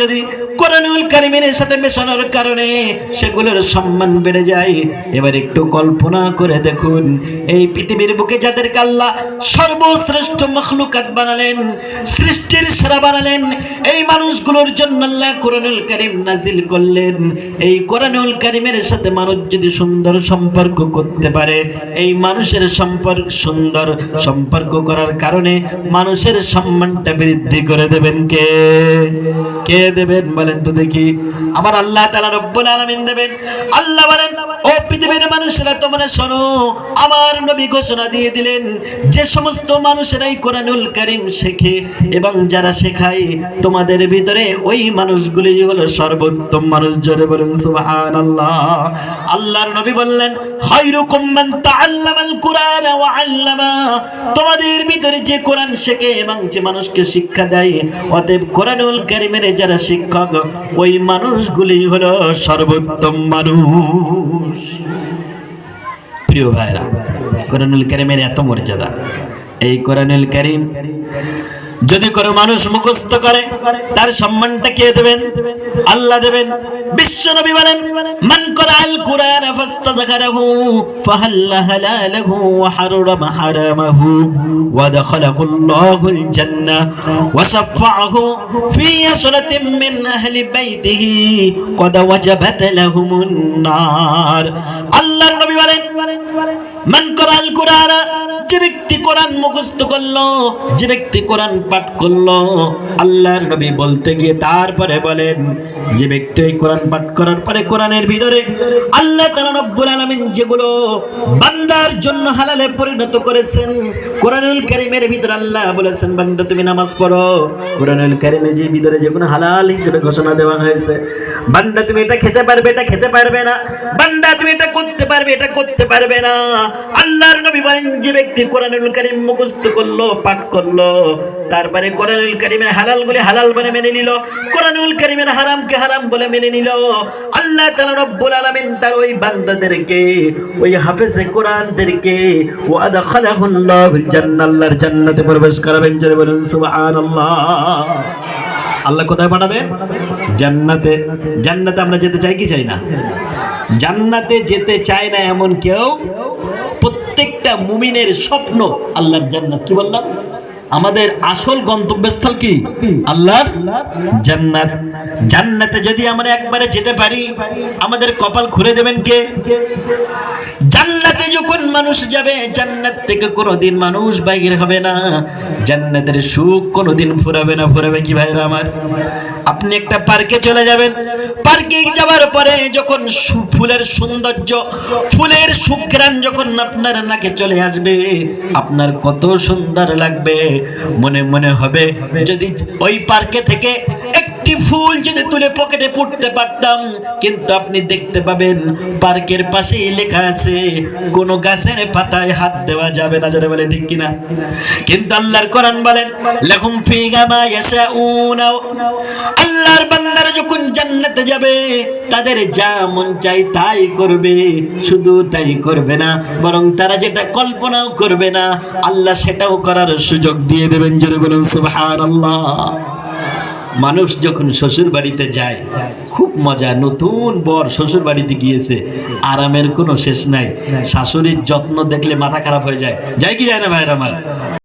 যদি কোরআনুল কারিমের সাথে মেশানোর কারণে সেগুলোর সম্মান বেড়ে যায়, এবার একটু কল্পনা করে দেখুন, এই পৃথিবীর বুকে যাদেরকে আল্লাহ সর্বশ্রেষ্ঠ মখলুকাত বানালেন, সৃষ্টির সেরা বানালেন, এই মানুষগুলোর জন্য আল্লাহ কোরআনুল কারিম নাজিল করলেন। এই কোরআনুল কারিমের সাথে মানুষ যদি সুন্দর সম্পর্ক করতে পারে, এই মানুষের সম্পর্ক সুন্দর সম্পর্ক করার কারণে মানুষের সম্মানটা বৃদ্ধি করে দেবেন কে? কে? দেবেন, বলেন তো দেখি। আমার আল্লাহ তাআলা রব্বুল আলামিন দেবেন। আল্লাহ বলেন, ও পৃথিবীর মানুষেরা, তোমরা শোনো, আমার নবী ঘোষণা দিয়ে দিলেন, যে সমস্ত মানুষেরাই কোরআনুল কারীম শেখে এবং যারা শেখায়, তোমাদের ভিতরে ওই মানুষগুলি হলো সর্বোত্তম মানুষ। জোরে বলেন, সুবহানাল্লাহ। আল্লাহর নবী বললেন, খায়রুকুম মান তাআল্লামাল কুরআন ওয়া আল্লামা। তোমাদের ভিতরে যে কোরআন শেখে এবং যে মানুষকে শিক্ষা দেয়, অতএব কোরআনুল কারীমের যারা শিক্ষক ওই মানুষগুলি হল সর্বোত্তম মানুষ। প্রিয় ভাইরা কারীমের এত মর্যাদা। এই কারীম যদি কোনো মানুষ মুখস্থ করে, তার সম্মানটা কে দেবেন? আল্লাহ দেবেন। বিশ্ব নবী বলেন, মান করাল কুরআন ফাস্তাযকারাহু ফাহাল্লা ওয়া হারামা হারামাহু ওয়া দাখালাহু আল্লাহুল জান্নাহ ওয়া শাফাআহু ফি আসরাতিন মিন আহলি বাইতিহি قد ওয়াজাবাত লাহুমুন নার আল্লাহর নবী বলেন, মান করাল কুরআন যে ব্যক্তি কোরআন মুখস্থ করল, যে ব্যক্তি কোরআন পাঠ করল, আল্লাহর নবী বলতে গিয়ে তারপরে বলেন, যে ব্যক্তি ওই কোরআন পাঠ করার পরে কোরআনের ভিতরে আল্লাহ তাআলা রব্বুল আলামিন যেগুলো বান্দার জন্য হালালে পরিণত করেছেন, কোরআনুল কারীমের ভিতরে আল্লাহ বলেছেন, বান্দা তুমি নামাজ পড়ো। কোরআনুল কারীমে যে ভিতরে যেগুলো হালাল হিসেবে ঘোষণা দেওয়া হয়েছে, বান্দা তুমি এটা খেতে পারবে, এটা খেতে পারবে না, বান্দা তুমি এটা করতে পারবে, এটা করতে পারবে না। আল্লাহর নবী বলেন যে ব্যক্তি কোরআনুল কারীম মুখস্থ করল, পাঠ করল। তারপরে কোরআনুল কারীমে হালাল বলে হালাল বলে মেনে নিল। কোরআনুল কারীমের হারামকে হারাম বলে মেনে নিল। আল্লাহ তাআলা রব্বুল আলামিন তার ওই বান্দাদেরকে, ওই হাফেজে কোরআনদেরকে ওয়াদা খালাহুল্লাহুল জান্নাহ, আল্লাহর জান্নাতে প্রবেশ করাবেন। জোরে বলুন, সুবহানাল্লাহ। আল্লাহ কোথায় পাঠাবে? জান্নাতে। জান্নাতে আমরা যেতে চাই কি চাই না? জান্নাতে যেতে চায় না এমন কেউ? প্রত্যেকটা মুমিনের স্বপ্ন আল্লাহর জান্নাত। কি বললাম? আমাদের আসল গন্তব্যস্থল কি? আল্লাহ জান্নাত। জান্নাতে যদি আমরা একবারে যেতে পারি, আমাদের কপাল খুলে দেবেন কে? জান্নাতে যখন মানুষ যাবে, জান্নাত থেকে কোনোদিন মানুষ বাইরে হবে না। জান্নাতের সুখ কোনোদিন ফুরাবে না। ফুরাবে কি ভাইরা আমার? আপনি একটা পার্কে চলে যাবেন। পার্কে যাওয়ার পরে যখন ফুলের সৌন্দর্য, ফুলের সুঘ্রাণ যখন আপনার নাকে চলে আসবে, আপনার কত সুন্দর লাগবে। মনে মনে হবে, যদি ওই পার্কে থেকে একটি ফুল যদি তুলে পকেটে পুড়তে পারতাম, কিন্তু আপনি দেখতে পাবেন পার্কের পাশেই লেখা আছে, কোন গাছের পাতায় হাত দেওয়া যাবে না, যারা বলে ঠিক কিনা? কিন্তু আল্লাহর কোরআন বলেন লেখুম ফিগা মা ইয়াশাউনা আল্লাহর বান্দারা যখন জান্নাতে যাবে, তাদের যা মন চাই তাই করবে, শুধু তাই করবে না, বরং তারা যেটা কল্পনাও করবে না, আল্লাহ সেটাও করার সুযোগ দিয়ে দেবেন, জোরে বলুন সুবহানাল্লাহ। মানুষ যখন শ্বশুর বাড়িতে যায় খুব মজা। নতুন বর শ্বশুর বাড়িতে গিয়েছে আরামের কোনো শেষ নাই। শাশুড়ির যত্ন দেখলে মাথা খারাপ হয়ে যায়। যায় কি যায় না ভাইয়ের আমার?